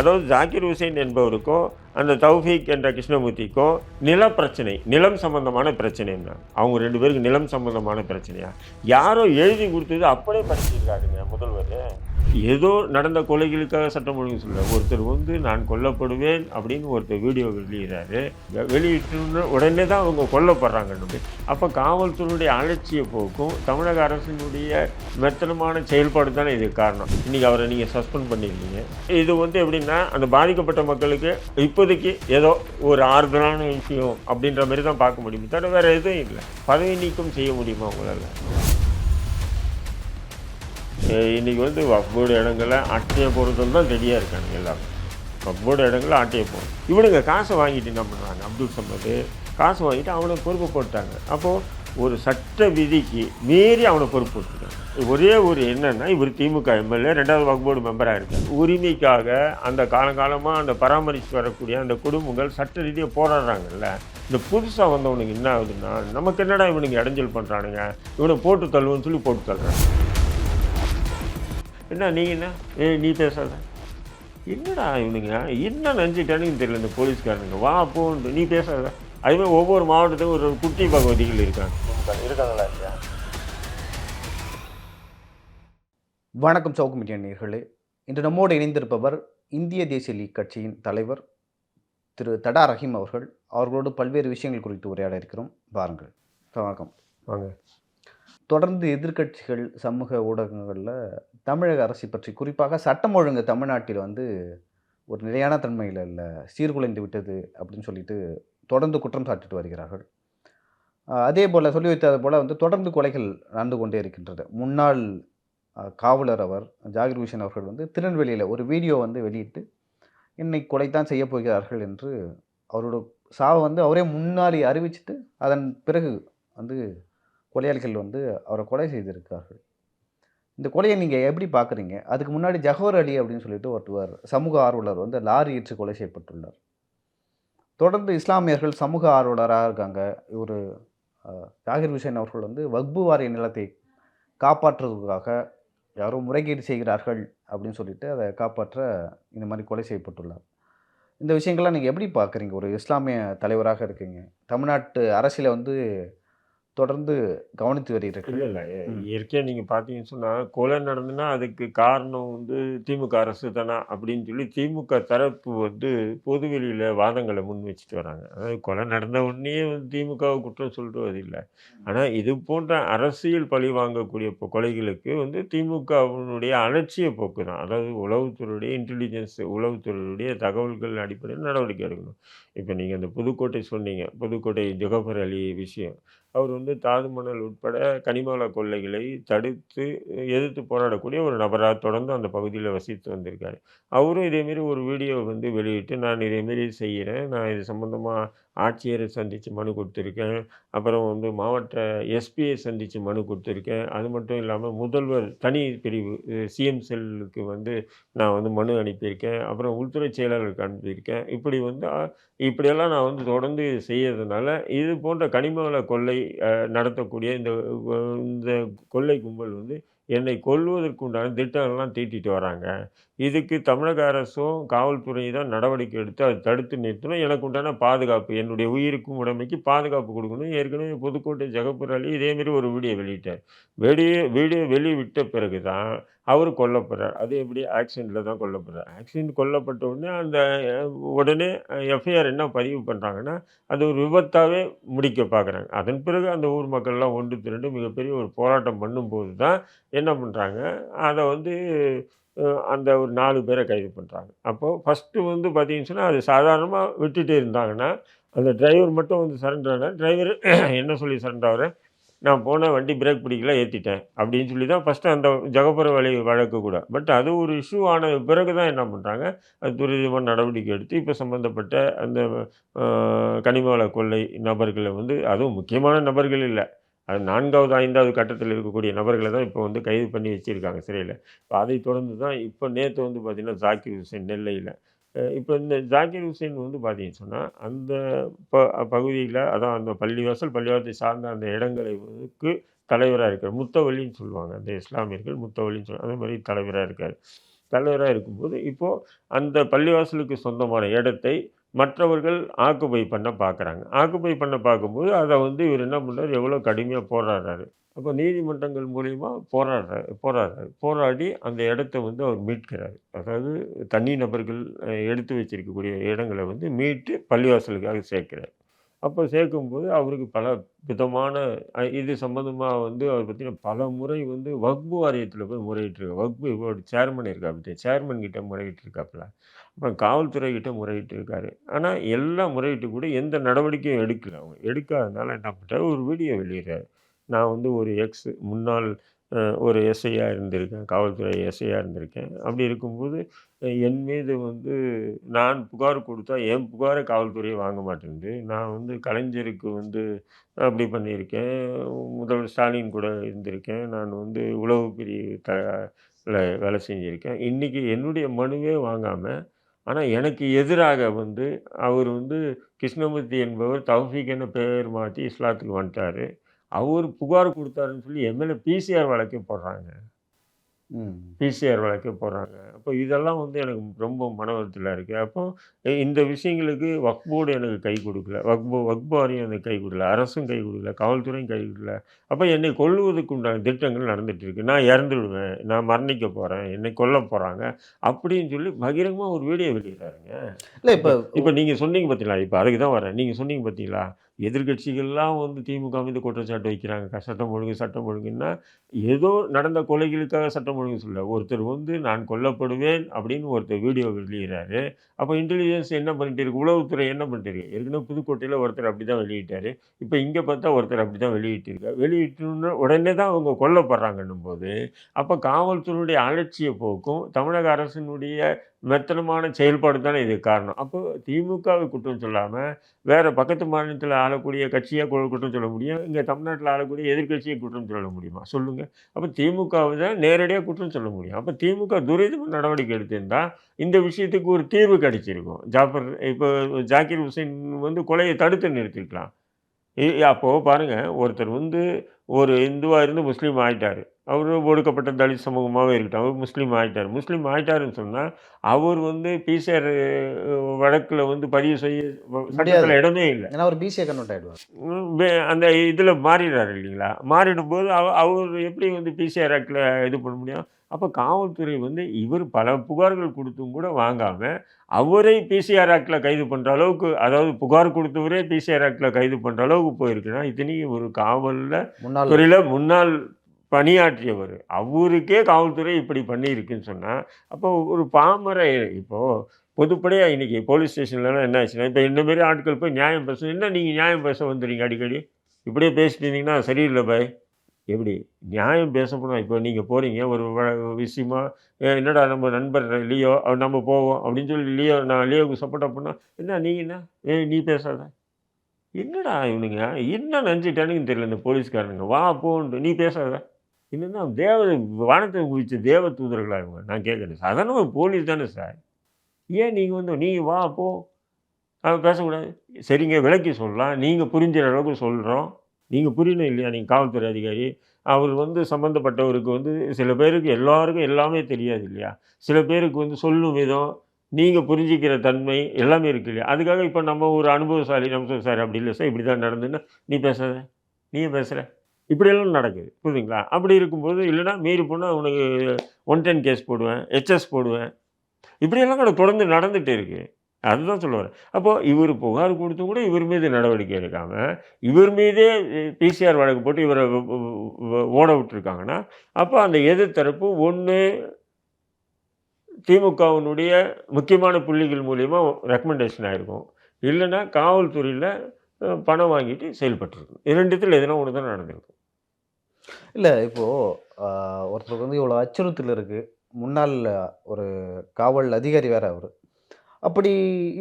அதாவது ஜாக்கிர் ஹுசைன் என்பவருக்கும் அந்த தௌஃபீக் என்ற கிருஷ்ணமூர்த்திக்கும் நில பிரச்சனை நிலம் சம்பந்தமான பிரச்சனைன்னா அவங்க ரெண்டு பேருக்கு நிலம் சம்பந்தமான பிரச்சனையா? யாரோ எழுதி கொடுத்தது அப்படியே படிச்சிருக்காருங்க முதல்வர். ஏதோ நடந்த கொலைகளுக்காக சட்டம் ஒழுங்கு சொல்ல ஒருத்தர் வந்து நான் கொல்லப்படுவேன் அப்படின்னு ஒருத்தர் வீடியோ வெளியிடுறாரு வெளியிட்டு உடனே தான் அவங்க கொல்லப்படுறாங்கன்னு அப்போ காவல்துறையுடைய அலட்சிய போக்கும் தமிழக அரசினுடைய மெத்தனமான செயல்பாடு தானே இதுக்கு காரணம். இன்னைக்கு அவரை நீங்கள் சஸ்பெண்ட் பண்ணியிருக்கீங்க இது வந்து எப்படின்னா அந்த பாதிக்கப்பட்ட மக்களுக்கு இப்போதைக்கு ஏதோ ஒரு ஆறுதலான விஷயம் அப்படின்ற மாதிரி தான் பார்க்க முடியும். தவிர வேறு எதுவும் இல்லை. பதவி நீக்கம் செய்ய முடியுமா உங்களால்? இன்றைக்கி இன்னைக்கு வந்து வக்போர்டு இடங்களை ஆட்சியை போகிறதுல தான் ரெடியாக இருக்காங்க எல்லாரும். வக்போர்டு இடங்களை ஆட்சியை போகும் இவனுங்க காசை வாங்கிட்டு என்ன பண்ணுறாங்க அப்துல் சமது காசு வாங்கிட்டு அவனை பொறுப்பு போட்டாங்க. அப்போது ஒரு சட்ட விதிக்கு மீறி அவனை பொறுப்பு போட்டுருக்காங்க. ஒரே ஒரு என்னென்னா இவர் திமுக எம்எல்ஏ ரெண்டாவது வக்போர்டு மெம்பராக இருக்கார். உரிமைக்காக அந்த காலங்காலமாக அந்த பராமரித்து வரக்கூடிய அந்த குடும்பங்கள் சட்ட ரீதியாக போராடுறாங்கல்ல. இந்த புதுசாக வந்தவனுக்கு என்ன ஆகுதுன்னா நமக்கு என்னடா இவனுக்கு இடைஞ்சல் பண்ணுறானுங்க இவனை போட்டு தள்ளுவோன்னு சொல்லி போட்டு தள்ளுறாங்க. என்ன நீ என்ன? ஏ நீ பேசாத என்னடா இவனுங்க? என்ன நினச்சிட்டானுன்னு தெரியல இந்த போலீஸ்காரனுங்க. வா போன்ட்டு நீ பேசாத அதுமாதிரி ஒவ்வொரு மாவட்டத்துக்கும் ஒரு குட்டி பகவதிகள் இருக்காங்க. இருக்காங்களா இல்லையா? வணக்கம் சவுக்கு மீடியா நேர்களே. இன்று நம்மோடு இணைந்திருப்பவர் இந்திய தேசிய லீக் கட்சியின் தலைவர் திரு தடா ரஹீம் அவர்கள். அவர்களோடு பல்வேறு விஷயங்கள் குறித்து உரையாட இருக்கிறோம். பாருங்கள் வணக்கம். வாங்க. தொடர்ந்து எதிர்க்கட்சிகள் சமூக ஊடகங்களில் தமிழக அரசை பற்றி குறிப்பாக சட்டம் ஒழுங்கு தமிழ்நாட்டில் வந்து ஒரு நிலையான தன்மையில் இல்லை சீர்குலைந்து விட்டது அப்படின்னு சொல்லிட்டு தொடர்ந்து குற்றம் சாட்டிட்டு வருகிறார்கள். அதே போல் சொல்லி வைத்தது போல் வந்து தொடர்ந்து கொலைகள் நடந்து கொண்டே இருக்கின்றது. முன்னாள் காவலர் அவர் ஜாகிர் ஹுசேன் அவர்கள் வந்து திருநெல்வேலியில் ஒரு வீடியோ வந்து வெளியிட்டு இன்னைக்கு தான் செய்ய போகிறார்கள் என்று அவரோட சாவை வந்து அவரே முன்னாடி அறிவிச்சிட்டு அதன் பிறகு வந்து கொலையாளிகள் வந்து அவரை கொலை செய்திருக்கார்கள் இந்த கொலையை நீங்கள் எப்படி பார்க்குறீங்க? அதுக்கு முன்னாடி ஜஹோர் அலி அப்படின்னு சொல்லிட்டு ஒருவர் சமூக ஆர்வலர் வந்து லாரி ஏற்று கொலை செய்யப்பட்டுள்ளார். தொடர்ந்து இஸ்லாமியர்கள் சமூக ஆர்வலராக இருக்காங்க. இவர் ஜாகிர் ஹுசேன் அவர்கள் வந்து வக்பு வாரிய நிலத்தை காப்பாற்றுவதற்காக யாரோ முறைகேடு செய்கிறார்கள் அப்படின்னு சொல்லிட்டு அதை காப்பாற்ற இந்த மாதிரி கொலை செய்யப்பட்டுள்ளார். இந்த விஷயங்கள்லாம் நீங்கள் எப்படி பார்க்குறீங்க? ஒரு இஸ்லாமிய தலைவராக இருக்கீங்க. தமிழ்நாட்டு அரசியலை வந்து தொடர்ந்து கவனித்து வருகிறீர்கள். இல்லை இல்லை. இயற்கையாக நீங்கள் பார்த்தீங்கன்னு சொன்னால் கொலை நடந்துன்னா அதுக்கு காரணம் வந்து திமுக அரசு தானா அப்படின்னு சொல்லி திமுக தரப்பு வந்து பொதுவெளியில் வாதங்களை முன் வச்சுட்டு வராங்க. அதாவது கொலை நடந்த உடனே வந்து திமுகவை குற்றம் சொல்றது இல்லை ஆனால் இது போன்ற அரசியல் பழி வாங்கக்கூடிய கொலைகளுக்கு வந்து திமுகவினுடைய அலட்சிய போக்கு தான். அதாவது உளவுத்துறையுடைய இன்டெலிஜென்ஸ் உளவுத்துறையுடைய தகவல்கள் அடிப்படையில் நடவடிக்கை எடுக்கணும். இப்போ நீங்கள் அந்த புதுக்கோட்டை சொன்னீங்க. புதுக்கோட்டை ஜொகபர் அலி விஷயம். அவர் வந்து தாதுமணல் உட்பட கனிமவள கொள்ளைகளை தடுத்து எதிர்த்து போராடக்கூடிய ஒரு நபராக தொடர்ந்து அந்த பகுதியில் வசித்து வந்திருக்காரு. அவரும் இதேமாரி ஒரு வீடியோ வந்து வெளியிட்டு நான் இதேமாரி செய்கிறேன் நான் இது சம்மந்தமாக ஆட்சியரை சந்தித்து மனு கொடுத்துருக்கேன். அப்புறம் வந்து மாவட்ட எஸ்பியை சந்தித்து மனு கொடுத்துருக்கேன். அது மட்டும் இல்லாமல் முதல்வர் தனி பிரிவு சிஎம் செல்லுக்கு வந்து நான் வந்து மனு அனுப்பியிருக்கேன். அப்புறம் உள்துறை செயலாளருக்கு அனுப்பியிருக்கேன். இப்படி வந்து இப்படியெல்லாம் நான் வந்து தொடர்ந்து செய்யறதுனால இது போன்ற கனிமவள கொள்ளை நடத்தக்கூடிய இந்த இந்த கொள்ளை கும்பல் வந்து என்னை கொல்வதற்குண்டான திட்டங்கள்லாம் தீட்டிட்டு வராங்க. இதுக்கு தமிழக அரசும் காவல்துறையும் தான் நடவடிக்கை எடுத்து அதை தடுத்து நிறுத்தணும். எனக்கு உண்டான பாதுகாப்பு என்னுடைய உயிருக்கும் உடமைக்கு பாதுகாப்பு கொடுக்கணும். ஏற்கனவே புதுக்கோட்டை ஜெகப்பூர் அலி இதேமாரி ஒரு வீடியோ வெளியிட்டார். வெளியே வீடியோ வெளியிட்ட பிறகு தான் அவர் கொல்லப்படுறார். அது எப்படி? ஆக்சிடெண்ட்டில் தான் கொல்லப்படுறார். ஆக்சிடென்ட் கொல்லப்பட்ட உடனே அந்த உடனே எஃப்ஐஆர் என்ன பதிவு பண்ணுறாங்கன்னா அது ஒரு விபத்தாகவே முடிக்க பார்க்குறாங்க. அதன் பிறகு அந்த ஊர் மக்கள்லாம் ஒன்று திரண்டு மிகப்பெரிய ஒரு போராட்டம் பண்ணும்போது தான் என்ன பண்ணுறாங்க அதை வந்து அந்த ஒரு நாலு பேரை கைது பண்ணுறாங்க அப்போது ஃபஸ்ட்டு வந்து பார்த்தீங்கன்னு சொன்னால் அது சாதாரணமாக விட்டுட்டு இருந்தாங்கன்னா அந்த டிரைவர் மட்டும் வந்து சரண்டர் ஆனால் டிரைவர் என்ன சொல்லி சரண்டர் நான் போன வண்டி பிரேக் பிடிக்கல ஏற்றிட்டேன் அப்படின்னு சொல்லி தான் ஃபஸ்ட்டு அந்த ஜகப்புற வழி வழக்கு கூட. பட் அது ஒரு இஷ்யூ ஆன பிறகு தான் என்ன பண்ணுறாங்க அது துரிதமாக நடவடிக்கை எடுத்து இப்போ சம்மந்தப்பட்ட அந்த கனிமவள கொள்ளை நபர்களை வந்து அதுவும் முக்கியமான நபர்கள் இல்லை. அது நான்காவது ஐந்தாவது கட்டத்தில் இருக்கக்கூடிய நபர்களை தான் இப்போ வந்து கைது பண்ணி வச்சுருக்காங்க சிறையில். இப்போ அதை தொடர்ந்து தான் இப்போ நேற்று வந்து பார்த்திங்கன்னா ஜாக்கிர் ஹுசைன் நெல்லையில். இப்போ இந்த ஜாக்கிர் ஹுசைன் வந்து பார்த்தீங்கன்னு சொன்னால் அந்த ப பகுதியில் அதான் அந்த பள்ளிவாசல் பள்ளிவாசலை சார்ந்த அந்த இடங்களுக்கு தலைவராக இருக்கார். முத்தவழின்னு சொல்லுவாங்க. அந்த இஸ்லாமியர்கள் முத்தவழின்னு சொல்லுவாங்க அதே மாதிரி தலைவராக இருக்கார். தலைவராக இருக்கும்போது இப்போது அந்த பள்ளிவாசலுக்கு சொந்தமான இடத்தை மற்றவர்கள் ஆக்குபை பண்ண பார்க்குறாங்க ஆக்குபை பண்ண பார்க்கும்போது அதை வந்து இவர் என்ன பண்ணுறாரு எவ்வளோ கடுமையாக போராடுறாரு. அப்போ நீதிமன்றங்கள் மூலிமா போராடுறாரு போராடுறாரு. போராடி அந்த இடத்த வந்து அவர் மீட்கிறார். அதாவது தனி நபர்கள் எடுத்து வச்சிருக்கக்கூடிய இடங்களை வந்து மீட்டு பள்ளிவாசலுக்காக சேர்க்கிறார். அப்போ சேர்க்கும்போது அவருக்கு பல விதமான இது சம்மந்தமாக வந்து அவர் பார்த்திங்கன்னா பல முறை வந்து வக்பு வாரியத்தில் போய் முறையிட்டு வக்பு இவரோட சேர்மன் இருக்காப்புல சேர்மன் கிட்ட முறையிட்டு இருக்காப்புல அப்புறம் காவல்துறைகிட்ட முறையிட்டு இருக்காரு ஆனால் எல்லாம் முறையிட்டு கூட எந்த நடவடிக்கையும் எடுக்கல அவங்க. எடுக்காதனால என்ன பண்ணுறாரு ஒரு வீடியோ வெளியிடுறாரு. நான் வந்து ஒரு எக்ஸ் முன்னாள் ஒரு எஸ்ஐயாக இருந்திருக்கேன் காவல்துறை எஸ்ஐயாக இருந்திருக்கேன். அப்படி இருக்கும்போது என் மீது வந்து நான் புகார் கொடுத்தா என் புகாரை காவல்துறையை வாங்க மாட்டேங்குது. நான் வந்து கலைஞருக்கு வந்து அப்படி பண்ணியிருக்கேன். முதல்வர் ஸ்டாலின் கூட இருந்திருக்கேன். நான் வந்து உளவு பிரிவு த வேலை செஞ்சுருக்கேன். இன்றைக்கி என்னுடைய மனுவே வாங்காமல் ஆனால் எனக்கு எதிராக வந்து அவர் வந்து கிருஷ்ணமூர்த்தி என்பவர் தௌஃபீக் என பெயர் மாற்றி இஸ்லாத்துக்கு வந்துட்டார். அவர் புகார் கொடுத்தாருன்னு சொல்லி எம்எல்ஏ பிசிஆர் வழக்கே போடுறாங்க. பிசிஆர் வழக்கே போடுறாங்க. அப்போ இதெல்லாம் வந்து எனக்கு ரொம்ப மன வருத்தத்தில் இருக்குது அப்போ இந்த விஷயங்களுக்கு வக்ஃப் போர்டு எனக்கு கை கொடுக்கல. வக்பு வக்பு வாரியம் எனக்கு கை கொடுக்கல. அரசும் கை கொடுக்கல. காவல்துறையும் கை கொடுக்கல. அப்போ என்னை கொல்லுவதற்கு உண்டான திட்டங்கள் நடந்துட்டு இருக்கு. நான் இறந்துடுவேன். நான் மரணிக்க போகிறேன் என்னை கொல்ல போகிறாங்க அப்படின்னு சொல்லி பகிரங்கமாக ஒரு வீடியோ வெளியிடுறாருங்க. இல்லை இப்போ இப்போ நீங்கள் சொன்னீங்க பார்த்தீங்களா இப்போ அதுக்கு தான் வரேன். நீங்கள் சொன்னீங்க பார்த்தீங்களா எதிர்க்கட்சிகள்லாம் வந்து திமுக மீது குற்றச்சாட்டு வைக்கிறாங்க. க- சட்டம் ஒழுங்கு சட்டம் ஒழுங்குன்னா ஏதோ நடந்த கொலைகளுக்காக சட்டம் ஒழுங்கு சொல்ல ஒருத்தர் வந்து நான் கொல்லப்படுவேன் அப்படின்னு ஒருத்தர் வீடியோ வெளியிடுறாரு அப்போ இன்டெலிஜென்ஸ் என்ன பண்ணிட்டு இருக்கு உளவுத்துறை என்ன பண்ணிட்டு இருக்கு ஏற்கனவே புதுக்கோட்டையில் ஒருத்தர் அப்படி தான் வெளியிட்டாரு. இப்போ இங்கே பார்த்தா ஒருத்தர் அப்படி தான் வெளியிட்டிருக்காரு. வெளியிட்டுன்னு உடனே தான் அவங்க கொல்லப்படுறாங்கன்னும் போது அப்போ காவல்துறையுடைய அலட்சிய போக்கும் தமிழக அரசினுடைய மெத்தனமான செயல்பாடு தானே இதுக்கு காரணம். அப்போ திமுகவை குற்றம் சொல்லாமல் வேறு பக்கத்து மாநிலத்தில் ஆளக்கூடிய கட்சியாக குற்றம் சொல்ல முடியும். இங்கே தமிழ்நாட்டில் ஆளக்கூடிய எதிர்க்கட்சியை குற்றம் சொல்ல முடியுமா? சொல்லுங்கள் அப்போ திமுகவை தான் நேரடியாக குற்றம் சொல்ல முடியும். அப்போ திமுக துரிதம் நடவடிக்கை எடுத்திருந்தால் இந்த விஷயத்துக்கு ஒரு தீர்வு கிடைச்சிருக்கும். ஜாஃபர் இப்போ ஜாக்கிர் ஹுசைன் வந்து கொலையை தடுத்து நிறுத்திருக்கலாம். அப்போது பாருங்கள் பாருங்க ஒருத்தர் வந்து ஒரு இந்துவாக இருந்து முஸ்லீம் ஆயிட்டாரு. அவர் ஒடுக்கப்பட்ட தலித் சமூகமாகவே இருக்கட்டும் அவர் முஸ்லீம் ஆயிட்டார். முஸ்லீம் ஆயிட்டாருன்னு சொன்னால் அவர் வந்து பிசிஆர் வழக்கில் வந்து பதிவு செய்ய சட்டத்தில் இடமே இல்லை. ஏன்னா ஒரு பிசிஏ கன்வெர்ட் ஆகிடுவார் அந்த இதில் மாறிடுறாரு இல்லைங்களா? மாறிடும் போது அவ அவர் எப்படி வந்து பிசிஆர் ஆக்டில் இது பண்ண முடியும்? அப்போ காவல்துறை வந்து இவர் பல புகார்கள் கொடுத்தும் கூட வாங்காமல் அவரை பிசிஆர் ஆக்டில் கைது பண்ணுற அளவுக்கு அதாவது புகார் கொடுத்தவரே பிசிஆர் ஆக்டில் கைது பண்ணுற அளவுக்கு போயிருக்குன்னா இத்தனைக்கும் ஒரு காவலில் முன்னாள் துறையில் முன்னாள் பணியாற்றியவர். அவருக்கே காவல்துறை இப்படி பண்ணியிருக்குன்னு சொன்னால் அப்போ ஒரு பாமர இப்போது பொதுப்படையாக இன்றைக்கி போலீஸ் ஸ்டேஷன்லலாம் என்ன ஆச்சுன்னா இப்போ இந்த மாதிரி ஆட்கள் போய் நியாயம் பேசணும் என்ன நீங்கள் நியாயம் பேச வந்துடுறீங்க அடிக்கடி? இப்படியே பேசிட்டு இருந்தீங்கன்னா சரியில்லை பாய். எப்படி? நியாயம் பேச போனால் இப்போ நீங்கள் போகிறீங்க ஒரு விஷயமா "ஏ, என்னடா நம்ம நண்பர் லியோ நம்ம போவோம் அப்படின்னு சொல்லி லியோ நான் லியோவுக்கு சப்போர்ட் பண்ணால் என்ன நீங்கள் என்ன? ஏ நீ பேசாத. என்னடா இவனுங்க? என்ன நினச்சிட்டானுங்கன்னு தெரியல இந்த போலீஸ்காரனுங்க. வா போன்ட்டு நீ பேசாத. என்னென்னா தேவ வானத்தை குவிச்ச தேவ தூதர்களாக இவங்க? நான் கேட்குறேன். சாதாரண போலீஸ் தானே சார்? ஏன் நீங்கள் வந்து நீ வா போ. அவன் பேசக்கூடாது. சரிங்க விளக்கி சொல்லலாம். நீங்கள் புரிஞ்சுற அளவுக்கு சொல்கிறோம் நீங்கள் புரியணும் இல்லையா? நீங்கள் காவல்துறை அதிகாரி. அவர் வந்து சம்மந்தப்பட்டவருக்கு வந்து சில பேருக்கு எல்லாருக்கும் எல்லாமே தெரியாது இல்லையா? சில பேருக்கு வந்து சொல்லும் விதம் நீங்கள் புரிஞ்சிக்கிற தன்மை எல்லாமே இருக்கு இல்லையா? அதுக்காக இப்போ நம்ம ஒரு அனுபவசாலி நம்ம சார் அப்படி இல்லை சார் இப்படி தான் நடந்துன்னா நீ பேசாத. நீ பேசுகிற இப்படியெல்லாம் நடக்குது புரியுதுங்களா? அப்படி இருக்கும்போது இல்லைன்னா மீறி போனால் உனக்கு ஒன் டென் கேஸ் போடுவேன் ஹெச்எஸ் போடுவேன். இப்படியெல்லாம் கூட தொடர்ந்து நடந்துகிட்டே இருக்குது அதுதான் சொல்லுவார். அப்போது இவர் புகார் கொடுத்து கூட இவர் மீது நடவடிக்கை எடுக்காமல் இவர் மீதே பிசிஆர் வழக்கு போட்டு இவரை ஓட விட்டுருக்காங்கன்னா அப்போ அந்த எதிர்த்தரப்பு ஒன்று திமுகவினுடைய முக்கியமான புள்ளிகள் மூலிமா ரெக்கமெண்டேஷன் ஆகிருக்கும் இல்லைன்னா காவல்துறையில் பணம் வாங்கிட்டு செயல்பட்டுருக்கும். இரண்டுத்தில் எதனா ஒன்று தான் நடந்திருக்கும் இல்லை இப்போது ஒருத்தருக்கு வந்து இவ்வளோ அச்சுறுத்தல் இருக்குது முன்னாள் ஒரு காவல் அதிகாரி வேறு அவர். அப்படி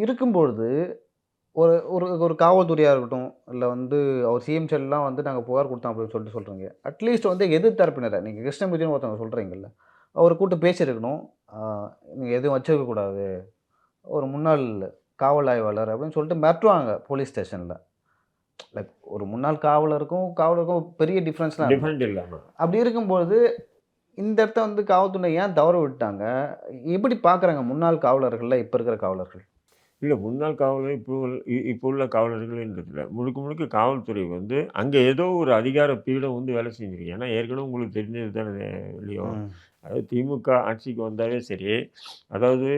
இருக்கும்பொழுது ஒரு ஒரு ஒரு காவல்துறையாக இருக்கட்டும் இல்லை வந்து அவர் சிஎம் செல்லாம் வந்து நாங்கள் புகார் கொடுத்தோம் அப்படின்னு சொல்லிட்டு சொல்கிறீங்க அட்லீஸ்ட் வந்து எதிர்த்தரப்பினரை நீங்கள் கிருஷ்ணமூர்த்தின்னு ஒருத்தவங்க சொல்கிறீங்கல்ல அவர் கூப்பிட்டு பேசியிருக்கணும். நீங்கள் எதுவும் வச்சிருக்கக்கூடாது. ஒரு முன்னாள் காவல் ஆய்வாளர் அப்படின்னு சொல்லிட்டு மிரட்டுவாங்க போலீஸ் ஸ்டேஷனில். லைக் ஒரு முன்னாள் காவலருக்கும் காவலருக்கும் பெரிய டிஃப்ரென்ஸ்லாம் டிஃப்ரெண்ட் இல்லாமல் அப்படி இருக்கும்பொழுது இந்த இடத்த வந்து காவல்துறை ஏன் தவற விட்டாங்க? எப்படி பார்க்குறாங்க முன்னாள் காவலர்கள்ல இப்ப இருக்கிற காவலர்கள்? இல்ல முன்னாள் காவலர் இப்போ இப்போ உள்ள காவலர்கள்ன்றதில்ல. முழுக்க முழுக்க காவல்துறை வந்து அங்க ஏதோ ஒரு அதிகார பீடம் வந்து வேலை செஞ்சிருக்கு. ஏன்னா ஏற்கனவே உங்களுக்கு தெரிஞ்சது தானே. ம். அதாவது திமுக ஆட்சிக்கு வந்தாவே சரி, அதாவது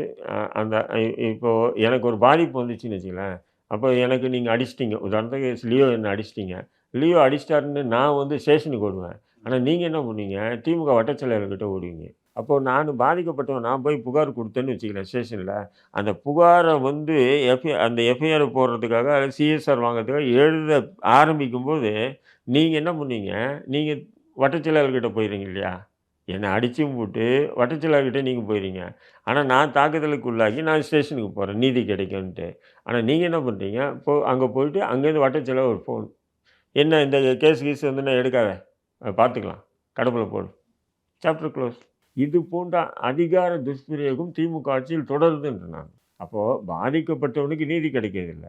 அந்த இ இப்போ எனக்கு ஒரு பாதிப்பு வந்துச்சுன்னு வச்சுக்கங்களேன், அப்போ எனக்கு நீங்க அடிச்சிட்டீங்க. உதாரணத்துக்கு லியோ என்ன அடிச்சிட்டீங்க. லியோ அடிச்சிட்டாருன்னு நான் வந்து ஸ்டேஷனுக்கு ஓடுவேன். ஆனால் நீங்கள் என்ன பண்ணுவீங்க, திமுக வட்டச்செயலாளர்கிட்ட ஓடுவீங்க. அப்போது நான் பாதிக்கப்பட்டவன் நான் போய் புகார் கொடுத்தேன்னு வச்சுக்கங்களேன் ஸ்டேஷனில் அந்த புகாரை வந்து எஃப்ஐ அந்த எஃப்ஐஆர் போடுறதுக்காக சிஎஸ்ஆர் வாங்குறதுக்காக எழுத ஆரம்பிக்கும்போது, நீங்கள் என்ன பண்ணுவீங்க, நீங்கள் வட்டச்செயலாளர்கிட்ட போயிடுங்க போயிடுறீங்க இல்லையா? என்னை அடிச்சும் போட்டு வட்டச்செயலாளர்கிட்ட நீங்கள் போயிடுங்க ஆனால் நான் தாக்குதலுக்கு உள்ளாகி நான் ஸ்டேஷனுக்கு போகிறேன் நீதி கிடைக்கும்ன்ட்டு. ஆனால் நீங்கள் என்ன பண்ணுறீங்க இப்போ அங்கே போயிட்டு அங்கேருந்து வட்டச்செயலாளர் ஒரு ஃபோன். என்ன இந்த கேஸ் கீஸ் நான் எடுக்காத. பார்த்துக்கலாம். கடப்புல போடு. Chapter close. இது போன்ற அதிகார துஷ்பிரயோகம் திமுக ஆட்சியில் தொடருதுன்றேன் நான். அப்போ பாதிக்கப்பட்டவனுக்கு நீதி கிடைக்கிறதில்ல.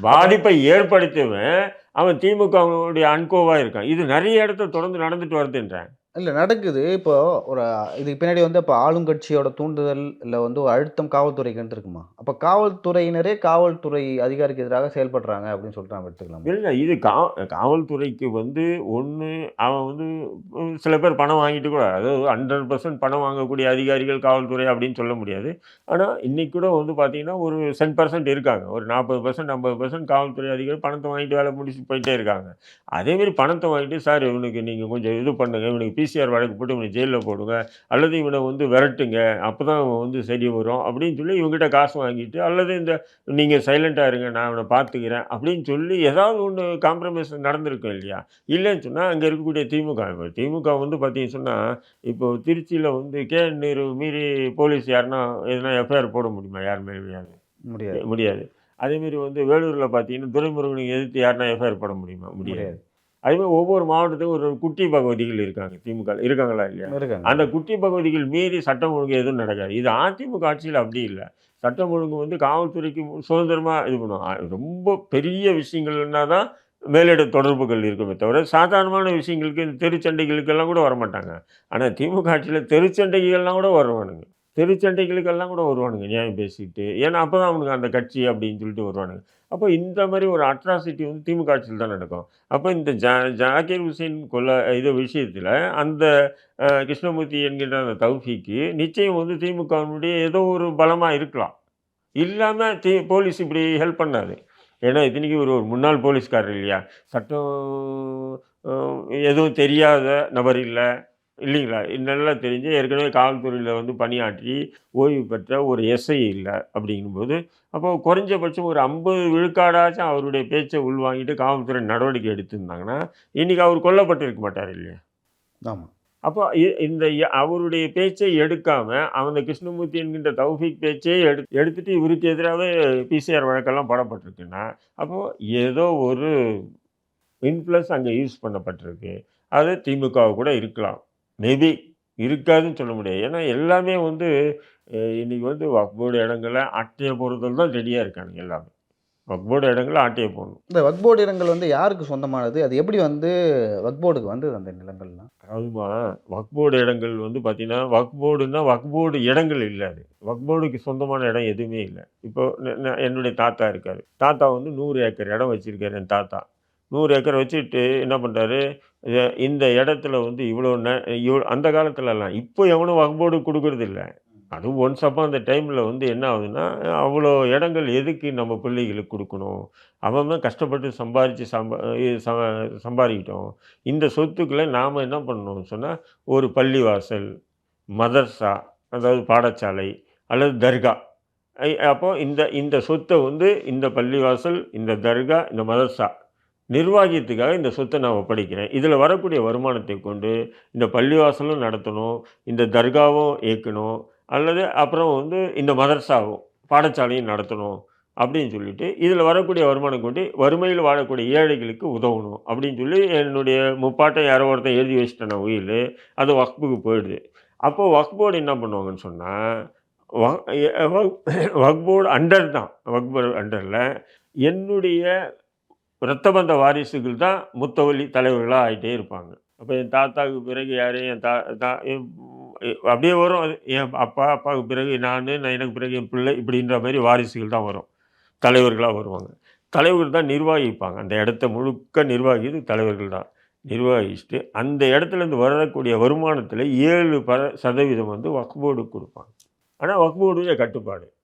பாதிப்பை ஏற்படுத்தியவன் அவன் திமுகவுடைய அன்கோவா இருக்கான். இது நெறைய இடத்துல தொடர்ந்து நடந்துட்டு வருதுன்றேன். இல்லை நடக்குது. இப்போ ஒரு இதுக்கு பின்னாடி வந்து இப்போ ஆளுங்கட்சியோட தூண்டுதல், இல்லை வந்து ஒரு அழுத்தம் காவல்துறைக்கு இருக்குமா? அப்போ காவல்துறையினரே காவல்துறை அதிகாரிக்கு எதிராக செயல்படுறாங்க அப்படின்னு சொல்லிட்டு நம்ம எடுத்துக்கலாம் இல்லை இது கா காவல்துறைக்கு வந்து ஒன்று அவன் வந்து சில பேர் பணம் வாங்கிட்டு கூட அதாவது 100% பணம் வாங்கக்கூடிய அதிகாரிகள் காவல்துறை அப்படின்னு சொல்ல முடியாது. ஆனால் இன்னைக்கு கூட வந்து பார்த்தீங்கன்னா, ஒரு 10% இருக்காங்க. ஒரு 40% 50% காவல்துறை அதிகாரி பணத்தை வாங்கிட்டு வேலை முடிச்சுட்டு போயிட்டே இருக்காங்க. அதேமாரி பணத்தை வாங்கிட்டு சார் இவனுக்கு நீங்கள் கொஞ்சம் இது பண்ணுங்க. இவனுக்கு பிசிஆர் வழக்கு போட்டு இவன ஜெயில்ல போடுங்க. அல்லது இவன வந்து விரட்டுங்க. அப்பதான் அவன் வந்து சரி வரும். அப்படின்னு சொல்லி இவன்கிட்ட காசு வாங்கிட்டு அல்லது இந்த நீங்க சைலன்ட்டா இருங்க. நான் இவன பார்த்துக்கிறேன். அப்படின்னு சொல்லி ஏதாவது ஒண்ணு காம்ப்ரமைஸ் நடந்திருக்கும் இல்லையா? இல்லன்னு சொன்னா அங்க இருக்கக்கூடிய திமுக இப்ப திமுக வந்து பார்த்தீங்கன்னு சொன்னா, இப்போ திருச்சியில வந்து கே.என். நேரு மீறி போலீஸ் யாருன்னா எதுனா எஃப்ஐஆர் போட முடியுமா? யார் மேலயாவது? முடியாது. முடியாது. அதேமாரி வந்து வேலூர்ல பார்த்தீங்கன்னா, துரைமுருகனை எதிர்த்து யாருனா எஃப்ஐஆர் போட முடியுமா? முடியாது. அதேமாரி ஒவ்வொரு மாவட்டத்துக்கும் ஒரு குட்டி பகவதிகள் இருக்காங்க திமுக. இருக்காங்களா இல்லையா? இருக்காங்க. அந்த குட்டி பகவதிகள் மீறி சட்டம் ஒழுங்கு எதுவும் நடக்காது. இது அதிமுக ஆட்சியில அப்படி இல்ல. சட்டம் ஒழுங்கு வந்து காவல்துறைக்கு சுதந்திரமா இது பண்ணும். அ ரொம்ப பெரிய விஷயங்கள்னா தான் மேலிட தொடர்புகள் இருக்குமே தவிர, சாதாரணமான விஷயங்களுக்கு இந்த தெருச்சண்டைகளுக்கெல்லாம் கூட வரமாட்டாங்க. ஆனா திமுக ஆட்சியில தெருச்சண்டைகள்லாம் கூட வருவானுங்க. தெருச்சண்டைகளுக்கெல்லாம் கூட வருவானுங்க நியாயம் பேசிக்கிட்டு ஏன்னா அப்போ தான் அவனுக்கு அந்த கட்சி அப்படின்னு சொல்லிட்டு வருவானுங்க. அப்போ இந்த மாதிரி ஒரு அட்ராசிட்டி வந்து திமுக ஆட்சியில் தான் நடக்கும். அப்போ இந்த ஜா ஜாகிர் ஹுசேன் கொலை இது விஷயத்தில் அந்த கிருஷ்ணமூர்த்தி என்கின்ற அந்த தௌஃபிக்கு நிச்சயம் வந்து திமுகவினுடைய ஏதோ ஒரு பலமாக இருக்கலாம். இல்லாமல் தி போலீஸ் இப்படி ஹெல்ப் பண்ணாது. ஏன்னா இத்தனைக்கு ஒரு ஒரு முன்னாள் போலீஸ்காரர் இல்லையா? சட்டம் எதுவும் தெரியாத நபர் இல்லை இல்லைங்களா? நல்லா தெரிஞ்சு ஏற்கனவே காவல்துறையில வந்து பணியாற்றி ஓய்வு பெற்ற ஒரு எஸ்ஐ இல்ல அப்படிங்கும்போது, அப்போ குறைஞ்சபட்சம் ஒரு 50 விழுக்காடாச்சும் அவருடைய பேச்ச உள்வாங்கிட்டு காவல்துறை நடவடிக்கை எடுத்திருந்தாங்கன்னா, இன்னைக்கு அவர் கொல்லப்பட்டிருக்க மாட்டார் இல்லையா? ஆமா. அப்போ இந்த அவருடைய பேச்சை எடுக்காம, அந்த கிருஷ்ணமூர்த்தி என்கின்ற தௌஃபீக் பேச்சே எடு எடுத்துட்டு இவருக்கு எதிராவே பிசிஆர் வழக்கெல்லாம் போடப்பட்டிருக்குன்னா, அப்போ ஏதோ ஒரு இன்ஃப்ளூயன்ஸ் அங்க யூஸ் பண்ணப்பட்டிருக்கு. அது திமுகவா கூட இருக்கலாம். மேபி இருக்காதுன்னு சொல்ல முடியாது. ஏன்னா எல்லாமே வந்து அ இன்னைக்கு வந்து வக்ஃப் போர்டு இடங்கள்ல அட்டைய போடுறதுல தான் ரெடியா இருக்கானுங்க எல்லாமே. வக்ஃப் போர்டு இடங்கள்ல ஆட்டைய போடணும். இந்த வக்ஃப் போர்டு இடங்கள் வந்து யாருக்கு சொந்தமானது? அது எப்படி வந்து வக்ஃப் போர்டுக்கு வந்தது அந்த நிலங்கள்லாம்? அதாவதுமா வக்ஃப் போர்டு இடங்கள் வந்து பார்த்தீங்கன்னா, வக்ஃப் போர்டுன்னா வக்ஃப் போர்டு இடங்கள் இல்ல அது. வக்ஃப் போர்டுக்கு சொந்தமான இடம் எதுவுமே இல்ல. இப்போ என்னுடைய தாத்தா இருக்காரு. தாத்தா வந்து 100 ஏக்கர் இடம் வச்சிருக்காரு என் தாத்தா. நூறு ஏக்கர் வச்சுட்டு என்ன பண்ணுறாரு இந்த இடத்துல வந்து இவ்வளோ ந இவ்வளோ அந்த காலத்துலலாம். இப்போ எவனும் வக்ஃப் கொடுக்குறதில்ல அதுவும் ஒன்ஸ் அப்போ அந்த டைமில் வந்து என்ன ஆகுதுன்னா, அவ்வளோ இடங்கள் எதுக்கு நம்ம பிள்ளைகளுக்கு கொடுக்கணும் அவன் தான் கஷ்டப்பட்டு சம்பாதிச்சு சம்பா சம்பாதிக்கிட்டோம் ச இந்த சொத்துக்களை நாம் என்ன பண்ணணும்னு சொன்னால் ஒரு பள்ளிவாசல், மதர்சா அதாவது பாடசாலை அல்லது தர்கா. அப்போது அப்போ இந்த இந்த சொத்தை வந்து இந்த பள்ளிவாசல், இந்த தர்கா, இந்த மதர்சா நிர்வாகியத்துக்காக இந்த சொத்தை நான் ஒப்படைக்கிறேன். இதில் வரக்கூடிய வருமானத்தை கொண்டு இந்த பள்ளிவாசலும் நடத்தணும், இந்த தர்காவும் இயக்கணும், அல்லது அப்புறம் வந்து இந்த மதர்சாவும் பாடசாலையும் நடத்தணும். அப்படின்னு சொல்லிட்டு, இதில் வரக்கூடிய வருமானம் கொண்டு வறுமையில் வாழக்கூடிய ஏழைகளுக்கு உதவணும். அப்படின்னு சொல்லி என்னுடைய முப்பாட்டை யாரோ ஒருத்தன் எழுதி வச்சுட்டான் உயில் அது வக்ஃபுக்கு போயிடுது. அப்போது வக்ஃப் போர்டு என்ன பண்ணுவாங்கன்னு சொன்னால் வக் போர்டு அண்டர் தான். வக்ஃப் போர்டு என்னுடைய ரத்தபந்த வாரிசுகள் தான் முத்தவழி தலைவர்களாக ஆகிட்டே இருப்பாங்க. அப்போ என் தாத்தாவுக்கு பிறகு யார்? என் தா தா எ- அப்படியே வரும். அது என் அப்பா அப்பாவுக்கு பிறகு நான் எனக்கு பிறகு என் பிள்ளை இப்படின்ற மாதிரி வாரிசுகள் தான் வரும். தலைவர்களாக வருவாங்க. தலைவர்கள் தான் நிர்வகிப்பாங்க. அந்த இடத்த முழுக்க நிர்வாகிது தலைவர்கள் தான். நிர்வகிச்சுட்டு அந்த இடத்துலேருந்து வரக்கூடிய வருமானத்தில் ஏழு ப சதவீதம் வந்து வக்போர்டு கொடுப்பாங்க. ஆனால் வக்போர்டுடைய கட்டுப்பாடு.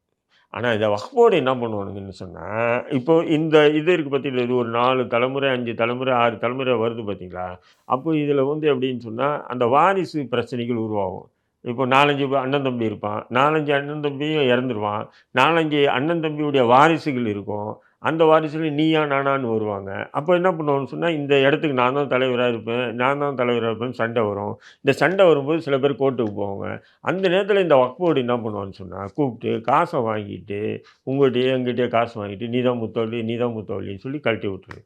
ஆனால் இதை வக்போர்டு என்ன பண்ணுவானுங்கன்னு சொன்னால் இப்போது இந்த இது இருக்குது பார்த்தீங்களா இது ஒரு நாலு தலைமுறை அஞ்சு தலைமுறை ஆறு தலைமுறை வருது பார்த்தீங்களா அப்போ இதில் வந்து எப்படின்னு சொன்னால் அந்த வாரிசு பிரச்சனைகள் உருவாகும். இப்போ நாலஞ்சு அண்ணன் தம்பி இருப்பான் நாலஞ்சு அண்ணன் தம்பியும் இறந்துருவான் நாலஞ்சு அண்ணன் தம்பியுடைய வாரிசுகள் இருக்கும் அந்த வாரிசுகள் நீயா நானான்னு வருவாங்க. அப்போ என்ன பண்ணுவோம்னு சொன்னால் இந்த இடத்துக்கு நான் தான் தலைவராக இருப்பேன் நான் தான் தலைவராக இருப்பேன் சண்டை வரும். இந்த சண்டை வரும்போது சில பேர் கோர்ட்டுக்கு போவாங்க. அந்த நேரத்தில் இந்த வக்போர்டு என்ன பண்ணுவான்னு சொன்னால் கூப்பிட்டு காசை வாங்கிட்டு உங்கள்கிட்டயே எங்கிட்டயே காசு வாங்கிட்டு நீ தான் முத்தவள்ளி நீ தான் முத்தவள்ளின்னு சொல்லி கழட்டி விட்டுரு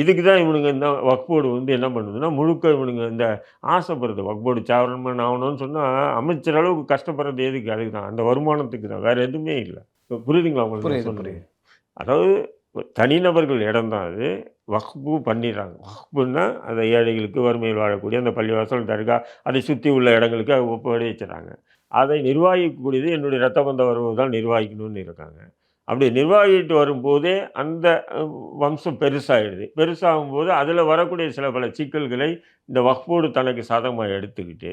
இதுக்கு தான் இவனுங்க இந்த வக்போர்டு வந்து என்ன பண்ணுதுன்னா முழுக்க இவனுங்க இந்த ஆசைப்படுறது வக்போர்டு சாவரன்மன் ஆகணும்னு சொன்னால் அமைச்சர் அளவுக்கு கஷ்டப்படுறது எதுக்கு? அதுக்கு தான் அந்த வருமானத்துக்கு தான். வேறு எதுவுமே இல்லை. இப்போ புரியுதுங்களா உங்களுக்கு? புரியுது. அதாவது தனிநபர்கள் இடம் தான் அது. வக்பு பண்ணிடுறாங்க. வக்புன்னா அந்த ஏழைகளுக்கு வறுமையில் வாழக்கூடிய அந்த பள்ளிவாசல் தர்கா அதை சுற்றி உள்ள இடங்களுக்கு ஒப்படைச்சிடறாங்க அதை நிர்வாகிக்கக்கூடியது என்னுடைய ரத்த பந்த வரவு தான் நிர்வாகிக்கணும்னு இருக்காங்க. அப்படி நிர்வாகிட்டு வரும்போதே அந்த வம்சம் பெருசாகிடுது பெருசாகும்போது அதில் வரக்கூடிய சில பல சிக்கல்களை இந்த வக்போர்டு தனக்கு சாதகமாக எடுத்துக்கிட்டு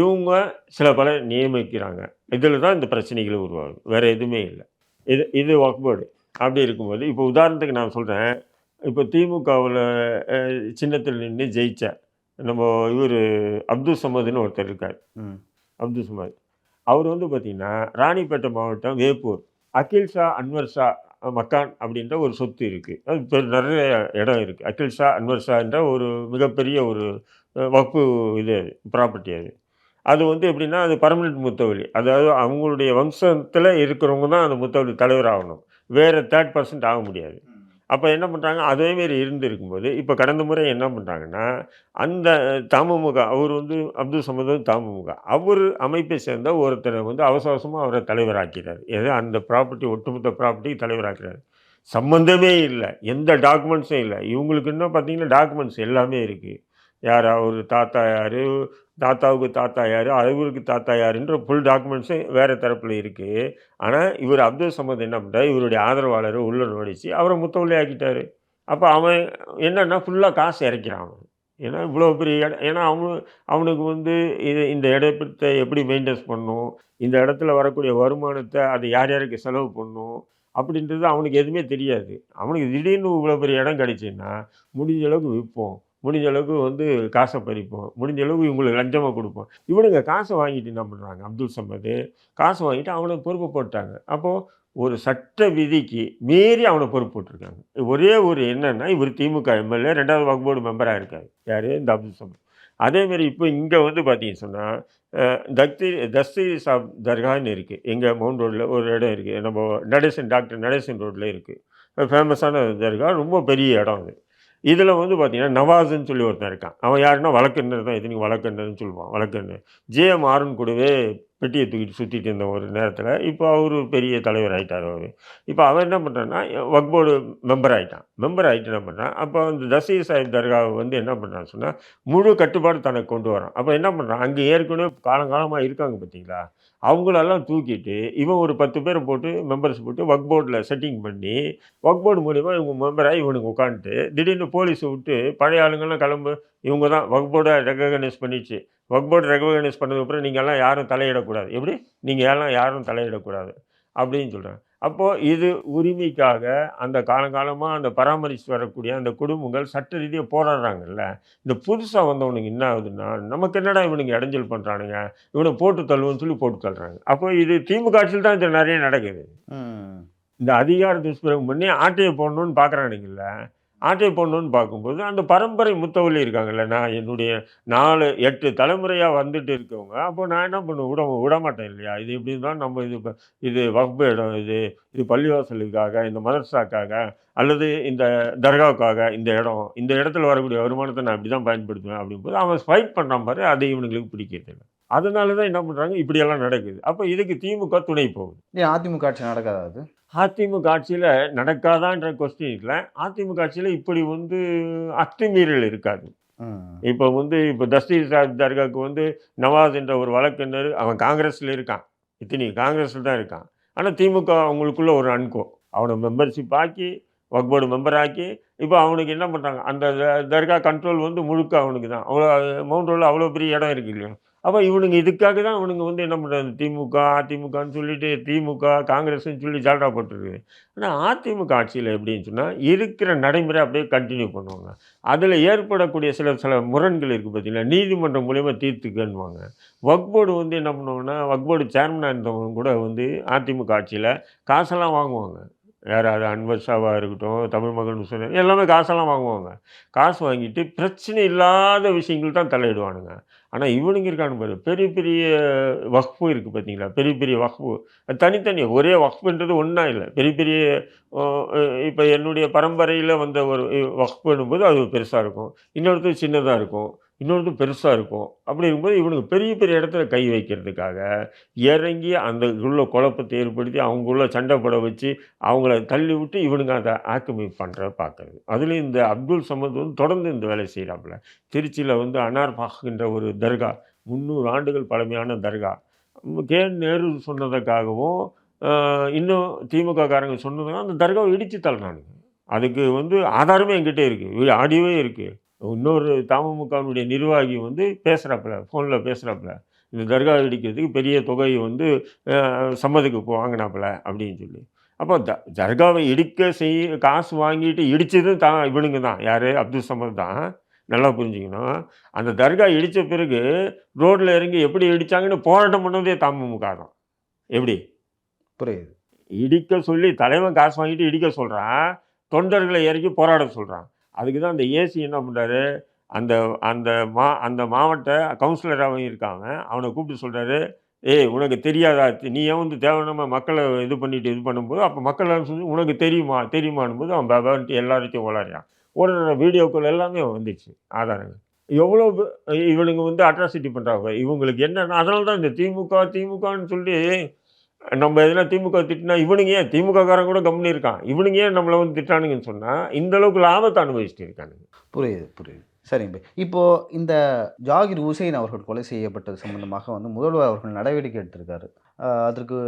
இவங்க சில பல நியமிக்கிறாங்க. இதில் தான் இந்த பிரச்சனைகள் உருவாகுது. வேறு எதுவுமே இல்லை. இது இது வக்போர்டு அப்படி இருக்கும்போது இப்போ உதாரணத்துக்கு நான் சொல்கிறேன் இப்போ திமுகவில் சின்னத்தில் நின்று ஜெயிச்ச நம்ம இவர் அப்துல் சமதுன்னு ஒருத்தர் இருக்கார். ம். அப்துல் சமத். அவர் வந்து பார்த்திங்கன்னா ராணிப்பேட்டை மாவட்டம் வேப்பூர் அகில் ஷா அன்வர் ஷா மக்கான் அப்படின்ற ஒரு சொத்து இருக்குது அது பெரு- நிறைய இடம் இருக்குது அகில் ஷா அன்வர் ஷா என்ற ஒரு மிகப்பெரிய ஒரு அஹ், வக்பு இது ப்ராப்பர்ட்டி அது. அது வந்து எப்படின்னா அது பர்மனெண்ட் முத்தவழி. அதாவது அவங்களுடைய வம்சத்தில் இருக்கிறவங்க தான் அந்த முத்தவழி தலைவர் ஆகணும் வேறு தேர்ட் பர்சன்ட் ஆக முடியாது. அப்போ என்ன பண்ணுறாங்க அதேமாரி இருந்திருக்கும்போது இப்போ கடந்த முறை என்ன பண்ணுறாங்கன்னா அந்த தமுமுக அவர் வந்து அப்துல் சமத் வந்து தமுமுக. அவர் அமைப்பை சேர்ந்த ஒருத்தரை வந்து அவசர அவசரமாக அவரை தலைவராக்கிறார். எது? அந்த ப்ராப்பர்ட்டி ஒட்டுமொத்த ப்ராப்பர்ட்டி தலைவராக்கிறார். சம்மந்தமே இல்லை. எந்த டாக்குமெண்ட்ஸும் இல்லை. இவங்களுக்கு இன்னும் பார்த்தீங்கன்னா டாக்குமெண்ட்ஸ் எல்லாமே இருக்குது யார் அவர் தாத்தா யார் தாத்தாவுக்கு தாத்தா யார் அறிவுக்கு தாத்தா யாருன்ற ஃபுல் டாக்குமெண்ட்ஸும் வேறு தரப்பில் இருக்குது ஆனால் இவர் அப்துல் சமத் என்ன பண்ணுறாரு இவருடைய ஆதரவாளர் உள்ள நுழைச்சி அவரை முத்தவள்ளி ஆக்கிட்டார் அப்போ அவன் என்னென்னா ஃபுல்லாக காசு இறக்கிறான் அவன். ஏன்னா இவ்வளோ பெரிய இடம் ஏன்னா அவனு அவனுக்கு வந்து இது இந்த இடத்தை எப்படி மெயின்டைன்ஸ் பண்ணும் இந்த இடத்துல வரக்கூடிய வருமானத்தை அதை யார் யாருக்கு செலவு பண்ணும் அப்படின்றது அவனுக்கு எதுவுமே தெரியாது. அவனுக்கு திடீர்னு இவ்வளோ பெரிய இடம் கிடைச்சின்னா முடிஞ்ச அளவுக்கு விற்போம் முடிஞ்ச அளவுக்கு வந்து காசை பறிப்போம். முடிஞ்ச அளவுக்கு இவங்களுக்கு லஞ்சமாக கொடுப்போம். இவனுங்க காசை வாங்கிட்டு என்ன பண்ணுறாங்க அப்துல் சமது காசு வாங்கிட்டு அவனை பொறுப்பு போட்டாங்க. அப்போது ஒரு சட்ட விதிக்கு மீறி அவனை பொறுப்பு போட்டிருக்காங்க. ஒரே ஒரு என்னென்னா இவர் திமுக எம்எல்ஏ ரெண்டாவது வகுப்பு போர்டு மெம்பராக இருக்காரு. யார்? இந்த அப்துல் சமத். அதேமாரி இப்போ இங்கே வந்து பார்த்தீங்கன்னு சொன்னால் தக்தி தஸ்தீர் சாப் தர்கான்னு இருக்குது எங்கள் மவுண்ட் ரோட்டில் ஒரு இடம் இருக்குது நம்ம நடேசன் டாக்டர் நடேசன் ரோட்டில் இருக்குது ஃபேமஸான தர்கா. ரொம்ப பெரிய இடம் அது. இதில் வந்து பார்த்தீங்கன்னா நவாஸ்ன்னு சொல்லி ஒருத்தன் இருக்கான். அவன் யாருன்னா வழக்கறிஞர் தான். எத்தனைக்கு வழக்கறிஞர்னு சொல்லுவான். வழக்கறிஞர். ஜேஎம் ஆர்னு கூடவே பெட்டியை தூக்கிட்டு சுற்றிட்டு இருந்த ஒரு நேரத்தில் இப்போ அவர் பெரிய தலைவர் ஆகிட்டார் அவர். இப்போ அவன் என்ன பண்ணுறான்னா வக்போர்டு மெம்பர் ஆகிட்டான் மெம்பர் ஆகிட்டு என்ன பண்ணுறான் அப்போ அந்த தசீர் சாஹிப் தர்காவை வந்து என்ன பண்ணுறான்னு சொன்னால் முழு கட்டுப்பாடு தனக்கு கொண்டு வரான். அப்போ என்ன பண்ணுறான் அங்கே ஏற்கனவே காலங்காலமாக இருக்காங்க பார்த்தீங்களா? அவங்களெல்லாம் தூக்கிட்டு இவன் ஒரு பத்து பேரை போட்டு மெம்பர்ஸ் போட்டு ஒர்க் போர்டில் செட்டிங் பண்ணி ஒர்க் போர்டு மூலிமா இவங்க மெம்பராக இவனுக்கு உட்காந்துட்டு திடீர்னு போலீஸை விட்டு பழைய ஆளுங்கள்லாம் கிளம்பு இவங்க தான் ஒர்க் போர்டை ரெக்கக்னைஸ் பண்ணிச்சு. ஒர்க் போர்டு ரெகனைஸ் பண்ணதுக்கப்புறம் நீங்கள் எல்லாம் யாரும் தலையிடக்கூடாது. எப்படி? நீங்கள் எல்லாம் யாரும் தலையிடக்கூடாது. அப்படின்னு சொல்கிறாங்க அப்போது இது உரிமைக்காக அந்த காலங்காலமாக அந்த பராமரித்து வரக்கூடிய அந்த குடும்பங்கள் சட்ட ரீதியாக போராடுறாங்கல்ல. இந்த புதுசாக வந்தவனுக்கு என்ன ஆகுதுன்னா நமக்கு என்னடா இவனுக்கு இடைஞ்சல் பண்ணுறானுங்க இவனை போட்டு தள்ளுவோன்னு சொல்லி போட்டு தள்ளுறாங்க. அப்போ இது திமுக ஆட்சியில் தான் இது நிறைய நடக்குது. இந்த அதிகார துஷ்பிரயோகம் பண்ணி ஆட்டையை போடணும்னு பார்க்குறானுங்கல்ல ஆட்டை போடணும்னு பார்க்கும்போது அந்த பரம்பரை முத்தவள்ளி இருக்காங்கல்ல நான் என்னுடைய நாலு எட்டு தலைமுறையாக வந்துட்டு இருக்கவங்க அப்போ நான் என்ன பண்ணுவேன்? விட விட மாட்டேன் இல்லையா? இது இப்படி தான் நம்ம இது இது வகுப்பு இடம் இது இது பள்ளிவாசலுக்காக இந்த மதர்சாக்காக அல்லது இந்த தர்காவுக்காக இந்த இடம் இந்த இடத்துல வரக்கூடிய வருமானத்தை நான் இப்படி தான் பயன்படுத்துவேன் அப்படிங்கும்போது அவன் ஃபைட் பண்ணுறான் பாரு அது இவனுங்களுக்கு பிடிக்கிறது அதனால தான் என்ன பண்ணுறாங்க இப்படியெல்லாம் நடக்குது. அப்போ இதுக்கு திமுக துணை போகுது. ஏன் அதிமுக ஆட்சி நடக்காதா அதிமுக ஆட்சியில் நடக்காதான்ற கொஸ்டின் இல்லை. அதிமுக ஆட்சியில் இப்படி வந்து அத்துமீறல் இருக்காது. இப்போ வந்து இப்போ தஸ்தீர் சாஹிப் தர்காவுக்கு வந்து நவாஸ் என்ற ஒரு வழக்கறிஞர் அவன் காங்கிரஸில் இருக்கான். இத்தனி காங்கிரஸில் தான் இருக்கான். ஆனால் திமுக அவங்களுக்குள்ள ஒரு அன்கோ அவனை மெம்பர்ஷிப் ஆக்கி வக் போர்டு மெம்பர் ஆக்கி இப்போ அவனுக்கு என்ன பண்ணுறாங்க அந்த தர்கா கண்ட்ரோல் வந்து முழுக்க அவனுக்கு தான். அவ்வளோ மவுண்ட் ரோடில் அவ்வளோ பெரிய இடம் இருக்கு இல்லையா? அப்போ இவனுங்க இதுக்காக தான் இவனுங்க வந்து என்ன பண்ணுறாங்க திமுக அதிமுகன்னு சொல்லிட்டு திமுக காங்கிரஸ்ன்னு சொல்லி ஜால்டா போட்டுருக்கு ஆனால் அதிமுக ஆட்சியில் எப்படின்னு சொன்னால் இருக்கிற நடைமுறை அப்படியே கண்டினியூ பண்ணுவாங்க. அதில் ஏற்படக்கூடிய சில சில முரண்கள் இருக்குது பார்த்தீங்களா நீதிமன்றம் மூலியமாக தீர்த்துக்கன்னுவாங்க. வக்போர்டு வந்து என்ன பண்ணுவாங்கன்னா வக்போர்டு சேர்மனாக இருந்தவங்க கூட வந்து அதிமுக ஆட்சியில் காசெல்லாம் வாங்குவாங்க. யாராவது அன்வர் ஷாவாக இருக்கட்டும் தமிழ் மகன் சொன்ன எல்லாமே காசெல்லாம் வாங்குவாங்க. காசு வாங்கிட்டு பிரச்சனை இல்லாத விஷயங்கள் தான் தலையிடுவானுங்க. ஆனால் இவனுங்க இருக்கானு பாரு. பெரிய பெரிய வக்ஃபு இருக்குது பார்த்தீங்களா பெரிய பெரிய வக்ஃபு. தனித்தனியாக தனித்தனி ஒரே வக்ஃபுன்றது ஒன்றா இல்லை. பெரிய பெரிய இப்போ என்னுடைய பரம்பரையில் வந்த ஒரு வக்ஃபுன்னும் போது அது பெருசாக இருக்கும். இன்னொருத்தர் சின்னதாக இருக்கும். இன்னொன்று பெருசாக இருக்கும். அப்படி இருக்கும்போது இவனுக்கு பெரிய பெரிய இடத்துல கை வைக்கிறதுக்காக இறங்கி அந்த உள்ள குழப்பத்தை ஏற்படுத்தி அவங்களுள்ள சண்டை போட வச்சு அவங்கள தள்ளி விட்டு இவனுங்க அதை ஆக்கிரமிப்பு பண்ணுற பார்க்குறது. அதுலேயும் இந்த அப்துல் சமத் வந்து தொடர்ந்து இந்த வேலை செய்கிறாப்புல திருச்சியில் வந்து அனார்பாகின்ற ஒரு தர்கா முந்நூறு ஆண்டுகள் பழமையான தர்கா. கே நேரு சொன்னதுக்காகவும் இன்னும் திமுக காரங்க சொன்னதுக்காக அந்த தர்காவை இடித்து தள்ளினானுங்க. அதுக்கு வந்து ஆதாரமே என்கிட்டே இருக்குது ஆடியோவே இருக்குது இன்னொரு தமுமுகவினுடைய நிர்வாகி வந்து பேசுகிறாப்புல ஃபோனில் பேசுகிறாப்புல இந்த தர்கா இடிக்கிறதுக்கு பெரிய தொகையை வந்து சம்மதுக்கு போ வாங்கினாப்புல அப்படின்னு சொல்லி. அப்போ த தர்காவை இடிக்க செய் காசு வாங்கிட்டு இடித்ததும் தான் இவனுங்க தான். யார்? அப்துல் சமத் தான். நல்லா புரிஞ்சுக்கணும். அந்த தர்கா இடித்த பிறகு ரோட்டில் இறங்கி எப்படி இடித்தாங்கன்னு போராட்டம் பண்ணதே தமுமுக தான். எப்படி? புரியுது. இடிக்க சொல்லி தலைவன் காசு வாங்கிட்டு இடிக்க சொல்கிறான் தொண்டர்களை இறக்கி போராட சொல்கிறான் அதுக்கு தான் அந்த ஏசி என்ன பண்ணுறாரு அந்த அந்த மா அந்த மாவட்ட கவுன்சிலராகவும் இருக்காங்க. அவனை கூப்பிட்டு சொல்கிறாரு ஏய் உனக்கு தெரியாதா? நீ ஏன் வந்து தேவையில்லாம மக்களை இது பண்ணிட்டு இது பண்ணும்போது? அப்போ மக்கள் சொல்லி உனக்கு தெரியுமா? தெரியுமான்னு போது அவன் பபான்ட்டு எல்லார்த்தையும் உளறியான் உடனே வீடியோக்கள் எல்லாமே வந்துச்சு ஆதாரங்கள். எவ்வளோ இவனுங்க வந்து அட்ராசிட்டி பண்ணுறாங்க இவங்களுக்கு என்னன்னா அதனால தான் இந்த திமுக திமுகன்னு சொல்லி நம்ம எதுனா திமுக திட்டினா இவனுங்க ஏன்? திமுககாரன் கூட கம்பெனி இருக்கான். இவனுங்க ஏன் நம்மளை வந்து திட்டானுங்கன்னு சொன்னால் இந்த அளவுக்கு லாபத்தை அனுபவிச்சுட்டு இருக்கானுங்க. புரியுது புரியுது. சரிங்க பை. இந்த ஜாகிர் ஹுசைன் அவர்கள் கொலை செய்யப்பட்டது சம்பந்தமாக வந்து முதல்வர் அவர்கள் நடவடிக்கை எடுத்திருக்காரு. அதற்கு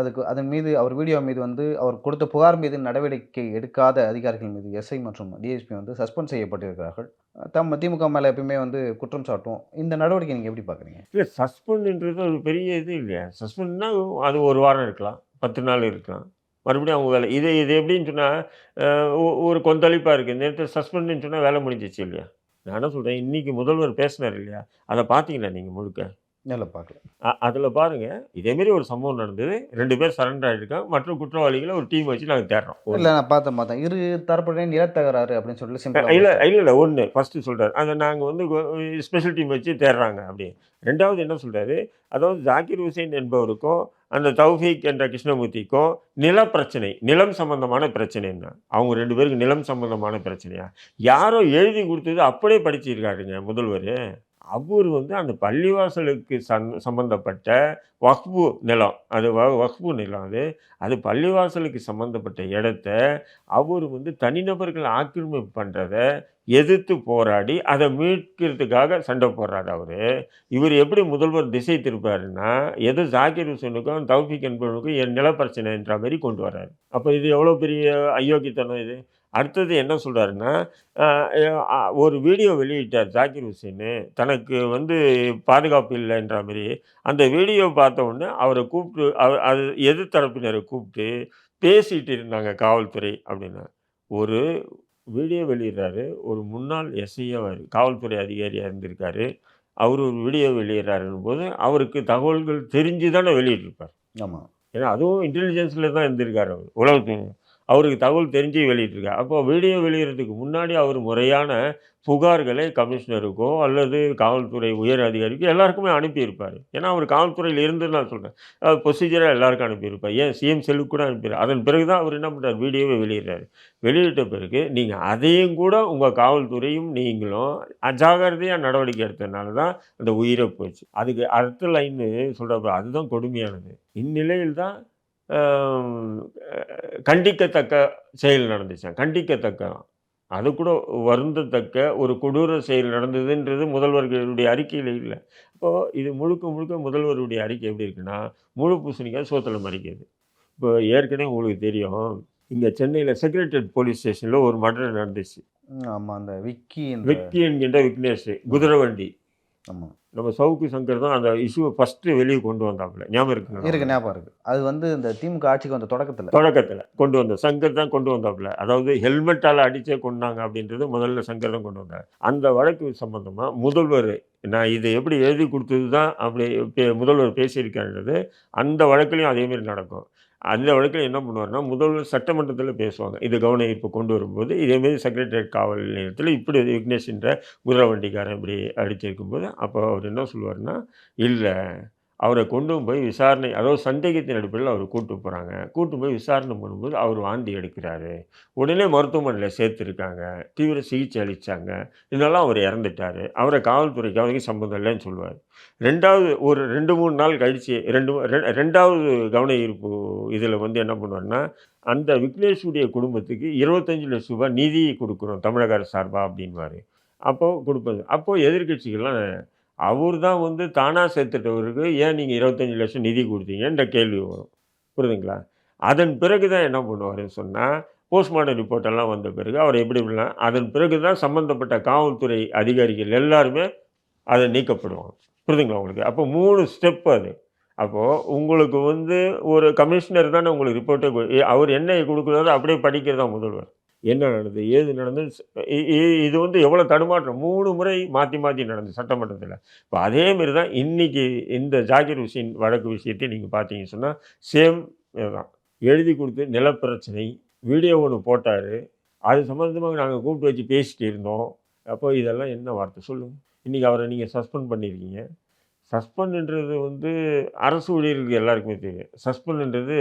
அதுக்கு அதன் மீது அவர் வீடியோ மீது வந்து அவர் கொடுத்த புகார் மீது நடவடிக்கை எடுக்காத அதிகாரிகள் மீது எஸ்ஐ மற்றும் டிஎஸ்பி வந்து சஸ்பெண்ட் செய்யப்பட்டிருக்கிறார்கள். தம் திமுக மேலே எப்பயுமே வந்து குற்றம் சாட்டும். இந்த நடவடிக்கை நீங்கள் எப்படி பார்க்குறீங்க இல்லை சஸ்பெண்ட்ன்றது ஒரு பெரிய இது இல்லையா? சஸ்பெண்ட்னா அது ஒரு வாரம் இருக்கலாம் பத்து நாள் இருக்கலாம். மறுபடியும் அவங்க வேலை இது இது எப்படின்னு சொன்னால் ஒரு கொந்தளிப்பாக இருக்குது இந்த நேரத்தில் சஸ்பெண்ட்னு சொன்னால் வேலை முடிஞ்சிச்சு இல்லையா? நான் என்ன சொல்கிறேன் இன்றைக்கி முதல்வர் பேசினார் இல்லையா? அதை பார்த்தீங்களா நீங்கள் முழுக்க? நல்லா பார்க்கல. அதில் பாருங்கள் இதேமாரி ஒரு சம்பவம் நடந்தது. ரெண்டு பேர் சரண்டர் ஆகிருக்காங்க மற்ற குற்றவாளிகளை ஒரு டீம் வச்சு நாங்கள் தேடுறோம். இல்லை நான் பார்த்தேன் பார்த்தேன் இரு தரப்புடைய நிலத்தகராறு அப்படின்னு சொல்லிட்டு இல்லை சிம்பிளாக இல்லை இல்லை ஒன்று ஃபஸ்ட்டு சொல்கிறார் அதை நாங்கள் வந்து ஸ்பெஷல் டீம் வச்சு தேடுறாங்க அப்படி. ரெண்டாவது என்ன சொல்கிறாரு அதாவது ஜாக்கிர் ஹுசைன் என்பவருக்கும் அந்த தௌஃபீக் என்ற கிருஷ்ணமூர்த்திக்கும் நில பிரச்சனை நிலம் சம்பந்தமான பிரச்சனைன்னா அவங்க ரெண்டு பேருக்கு நிலம் சம்பந்தமான பிரச்சனையா? யாரோ எழுதி கொடுத்தது அப்படியே படிச்சிருக்காருங்க முதல்வர். அவர் வந்து அந்த பள்ளிவாசலுக்கு சந் சம்மந்தப்பட்ட வக்பு நிலம் அது வ- வக்பு நிலம் அது அது பள்ளிவாசலுக்கு சம்மந்தப்பட்ட இடத்த அவர் வந்து தனிநபர்கள் ஆக்கிரமிப்பு பண்ணுறத எதிர்த்து போராடி அதை மீட்கிறதுக்காக சண்டை போடுறாரு அவர். இவர் எப்படி முதல்வர் திசை திருப்பாருன்னா எது ஜாக்கிர் ஹுசேனுக்கும் தௌஃபிக் என்பவனுக்கும் என் நில பிரச்சனைன்ற மாதிரி கொண்டு வர்றாரு. அப்போ இது எவ்வளோ பெரிய அயோக்கியத்தனம் இது? அடுத்தது என்ன சொல்கிறாருன்னா ஒரு வீடியோ வெளியிட்டார் ஜாக்கிர் ஹுசேன். தனக்கு வந்து பாதுகாப்பு இல்லைன்ற மாதிரி. அந்த வீடியோ பார்த்த உடனே அவரை கூப்பிட்டு அவர் அது எதிர்த்தரப்பினரை கூப்பிட்டு பேசிட்டு இருந்தாங்க காவல்துறை அப்படின்னா. ஒரு வீடியோ வெளியிடுறாரு. ஒரு முன்னாள் எஸ்ஐயாக காவல்துறை அதிகாரியாக இருந்திருக்காரு. அவர் ஒரு வீடியோ வெளியிடுறாருன்னு போது அவருக்கு தகவல்கள் தெரிஞ்சு தானே வெளியிட்டிருப்பார். ஆமாம் ஏன்னா அதுவும் இன்டெலிஜென்ஸில் தான் இருந்திருக்காரு அவர். உலகத்து அவருக்கு தகவல் தெரிஞ்சு வெளியிட்டிருக்காரு. அப்போது வீடியோ வெளியிடறதுக்கு முன்னாடி அவர் முறையான புகார்களை கமிஷனருக்கோ அல்லது காவல்துறை உயர் அதிகாரிக்கோ எல்லாருக்குமே அனுப்பியிருப்பார். ஏன்னா அவர் காவல்துறையில் இருந்து நான் சொல்கிறேன் ப்ரொசீஜராக எல்லாருக்கும் அனுப்பியிருப்பார். ஏன் சிஎம் செல்லுக்கு கூட அனுப்பிடுறார் அதன் பிறகு தான் அவர் என்ன பண்ணுறார் வீடியோவை வெளியிடுறாரு. வெளியிட்ட பிறகு நீங்கள் அதையும் கூட உங்கள் காவல்துறையும் நீங்களும் அஜாகிரதையாக நடவடிக்கை எடுத்ததுனால தான் அந்த உயிரை போச்சு. அதுக்கு அடுத்த லைன்னு சொல்கிறப்ப அதுதான் கொடுமையானது. இந்நிலையில் தான் கண்டிக்கத்தக்க செயல் நடந்துச்சான் கண்டிக்கத்தக்க. அது கூட வருந்தத்தக்க ஒரு கொடூர செயல் நடந்ததுன்றது முதல்வர்களுடைய அறிக்கையில் இல்லை. இப்போது இது முழுக்க முழுக்க முதல்வருடைய அறிக்கை எப்படி இருக்குன்னா முழு பூசணிக்காய் சோத்தில் மறிக்கிறது. இப்போ ஏற்கனவே உங்களுக்கு தெரியும் இங்கே சென்னையில் செக்ரட்டரியேட் போலீஸ் ஸ்டேஷனில் ஒரு மர்டர் நடந்துச்சு. ம், ஆமா அந்த விக்கி விக்கி என்கின்ற விக்னேஷ் குதிரை வண்டி ஆமா. நம்ம சவுக்கு சங்கர் தான் அந்த இஷ்யூவை ஃபஸ்ட்டு வெளியே கொண்டு வந்தாப்புல. ஞாபகம் இருக்கு இருக்குங்களா ஞாபகம் இருக்கு. அது வந்து இந்த திமுக ஆட்சிக்கு வந்த தொடக்கத்துல. தொடக்கத்தில் கொண்டு வந்த சங்கர் தான் கொண்டு வந்தாப்புல. அதாவது ஹெல்மெட்டால் அடிச்சே கொண்டாங்க அப்படின்றது முதல்ல சங்கர் தான் கொண்டு வந்தார். அந்த வழக்கு சம்பந்தமாக முதல்வர் நான் இதை எப்படி எழுதி கொடுத்தது தான் அப்படி முதல்வர் பேசியிருக்கான்றது அந்த வழக்குலையும் அதேமாரி நடக்கும். அந்த வழக்கில் என்ன பண்ணுவார்னா முதல்வர் சட்டமன்றத்தில் பேசுவாங்க. இது கவன ஈர்ப்பு கொண்டு வரும்போது இதேமாரி செக்ரட்டரியேட் காவல் நிலையத்தில் இப்படி விக்னேஷ்ன்ற குதிரை வண்டிக்காரன் இப்படி அடிச்சிருக்கும்போது அப்போ அவர் என்ன சொல்லுவார்னா இல்லை அவரை கொண்டு போய் விசாரணை அதாவது சந்தேகத்தின் அடிப்படையில் அவர் கூட்டு போகிறாங்க கூட்டு போய் விசாரணை பண்ணும்போது அவர் வாந்தி எடுக்கிறாரு. உடனே மருத்துவமனையில் சேர்த்துருக்காங்க. தீவிர சிகிச்சை அளித்தாங்க இதெல்லாம் அவர் இறந்துட்டார். அவரை காவல்துறைக்கு அவருக்கு சம்மந்தம் இல்லைன்னு சொல்லுவார். ரெண்டாவது ஒரு ரெண்டு மூணு நாள் கழித்து ரெண்டு ரெண்டாவது கவன ஈர்ப்பு இதில் வந்து என்ன பண்ணுவார்னா அந்த விக்னேஷுடைய குடும்பத்துக்கு இருபத்தஞ்சு லட்ச ரூபாய் நிதி கொடுக்குறோம் தமிழக அரசு சார்பாக அப்படின்வார் அப்போது கொடுப்பது அப்போது எதிர்க்கட்சிகள்லாம் அவர் தான் வந்து தானாக சேர்த்துட்டவருக்கு ஏன் நீங்கள் இருபத்தஞ்சி லட்சம் நிதி கொடுத்தீங்கன்ற கேள்வி வரும். புரியுதுங்களா? அதன் பிறகு தான் என்ன பண்ணுவாருன்னு சொன்னால் போஸ்ட்மார்ட்டம் ரிப்போர்ட்டெல்லாம் வந்த பிறகு அவர் எப்படி இப்படிலாம் அதன் பிறகு தான் சம்மந்தப்பட்ட காவல்துறை அதிகாரிகள் எல்லாருமே அதை நீக்கப்படுவாங்க. புரியுதுங்களா உங்களுக்கு? அப்போ மூணு ஸ்டெப் அது. அப்போது உங்களுக்கு வந்து ஒரு கமிஷனர் தானே உங்களுக்கு ரிப்போர்ட்டை அவர் என்ன கொடுக்குறாரோ அப்படியே படிக்கிறதா முதல்வர். என்ன நடந்தது? ஏது நடந்தது? இது வந்து எவ்வளோ தடுமாற்றம்? மூணு முறை மாற்றி மாற்றி நடந்தது சட்டமன்றத்தில். இப்போ அதேமாரி தான் இன்றைக்கி இந்த ஜாகிர் ஹுசேன் வழக்கு விஷயத்தை நீங்கள் பார்த்தீங்கன்னு சொன்னால் சேம் இதுதான். எழுதி கொடுத்து நிலப்பிரச்சனை வீடியோ ஒன்று போட்டார். அது சம்மந்தமாக நாங்கள் கூப்பிட்டு வச்சு பேசிகிட்டு இருந்தோம். அப்போ இதெல்லாம் என்ன வார்த்தை? சொல்லுங்கள் இன்றைக்கி அவரை நீங்கள் சஸ்பெண்ட் பண்ணியிருக்கீங்க சஸ்பெண்ட்ன்றது வந்து அரசு ஊழியர்களுக்கு எல்லாருக்குமே தெரியும். சஸ்பெண்ட்ன்றது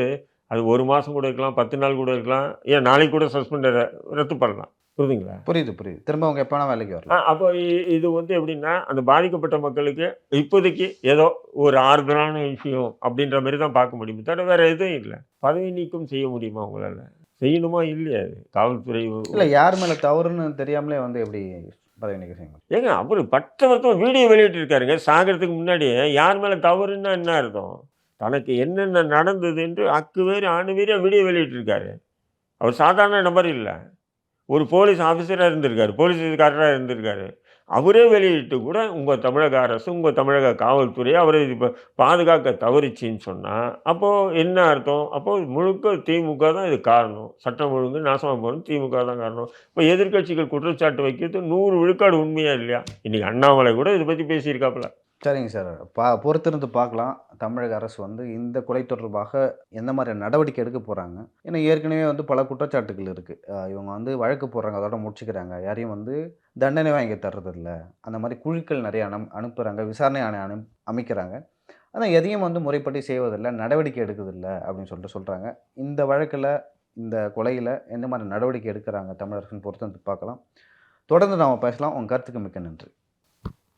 அது ஒரு மாதம் கூட இருக்கலாம் பத்து நாள் கூட இருக்கலாம். ஏன் நாளைக்கு கூட சஸ்பெண்டை ரத்து பண்ணலாம். புரியுதுங்களா? புரியுது புரியுது. திரும்ப அவங்க எப்போ வேணா வேலைக்கு வரலாம். அப்போ இது வந்து எப்படின்னா அந்த பாதிக்கப்பட்ட மக்களுக்கு இப்போதைக்கு ஏதோ ஒரு ஆறுதலான விஷயம் அப்படின்ற மாதிரி தான் பார்க்க முடியுமே. தவிர வேற எதுவும் இல்லை. பதவி நீக்கம் செய்ய முடியுமா உங்களால்? செய்யணுமா இல்லையா அது? காவல்துறை இல்ல யார் மேல தவறுன்னு தெரியாமலே வந்து எப்படி பதவி நீக்கம் செய்ய முடியும்? ஏங்க அவர் பட்ட வருத்தம் வீடியோ வெளியிட்டிருக்காருங்க. சாகிறதுக்கு முன்னாடியே யார் மேலே தவறுன்னா என்ன அர்த்தம்? தனக்கு என்னென்ன நடந்தது என்று அக்கு வேறு ஆணு வேறியா வீடியோ வெளியிட்டிருக்காரு. அவர் சாதாரண நபர் இல்லை. ஒரு போலீஸ் ஆஃபீஸராக இருந்திருக்காரு போலீஸ்காரராக இருந்திருக்காரு. அவரே வெளியிட்டு கூட உங்கள் தமிழக அரசு உங்கள் தமிழக காவல்துறை அவரை இப்போ பாதுகாக்க தவறிச்சின்னு சொன்னால் அப்போது என்ன அர்த்தம்? அப்போது முழுக்க திமுக தான் இது காரணம். சட்டம் ஒழுங்கு நாசமாக போகணும் திமுக தான் காரணம். இப்போ எதிர்க்கட்சிகள் குற்றச்சாட்டு வைக்கிறது நூறு விழுக்காடு உண்மையாக இல்லையா? இன்றைக்கி அண்ணாமலை கூட இதை பற்றி பேசியிருக்காப்புல. சரிங்க சார். பா பொறுத்திருந்து பார்க்கலாம். தமிழக அரசு வந்து இந்த கொலை தொடர்பாக எந்த மாதிரி நடவடிக்கை எடுக்க போகிறாங்க ஏன்னா ஏற்கனவே வந்து பல குற்றச்சாட்டுகள் இருக்குது இவங்க வந்து வழக்கு போடுறாங்க அதோட முடிச்சுக்கிறாங்க. யாரையும் வந்து தண்டனை வாங்கி தர்றதில்ல. அந்த மாதிரி குழுக்கள் நிறைய அனு அனுப்புகிறாங்க விசாரணை ஆணையம் அனு அமைக்கிறாங்க. ஆனால் எதையும் வந்து முறைப்படி செய்வதில்லை நடவடிக்கை எடுக்கிறதில்ல அப்படின்னு சொல்லிட்டு சொல்கிறாங்க இந்த வழக்கில் இந்த கொலையில் எந்த மாதிரி நடவடிக்கை எடுக்கிறாங்க தமிழரசன் பொறுத்து பார்க்கலாம். தொடர்ந்து நாம் பேசலாம். உங்கள் கருத்துக்கு மிக்க நன்றி.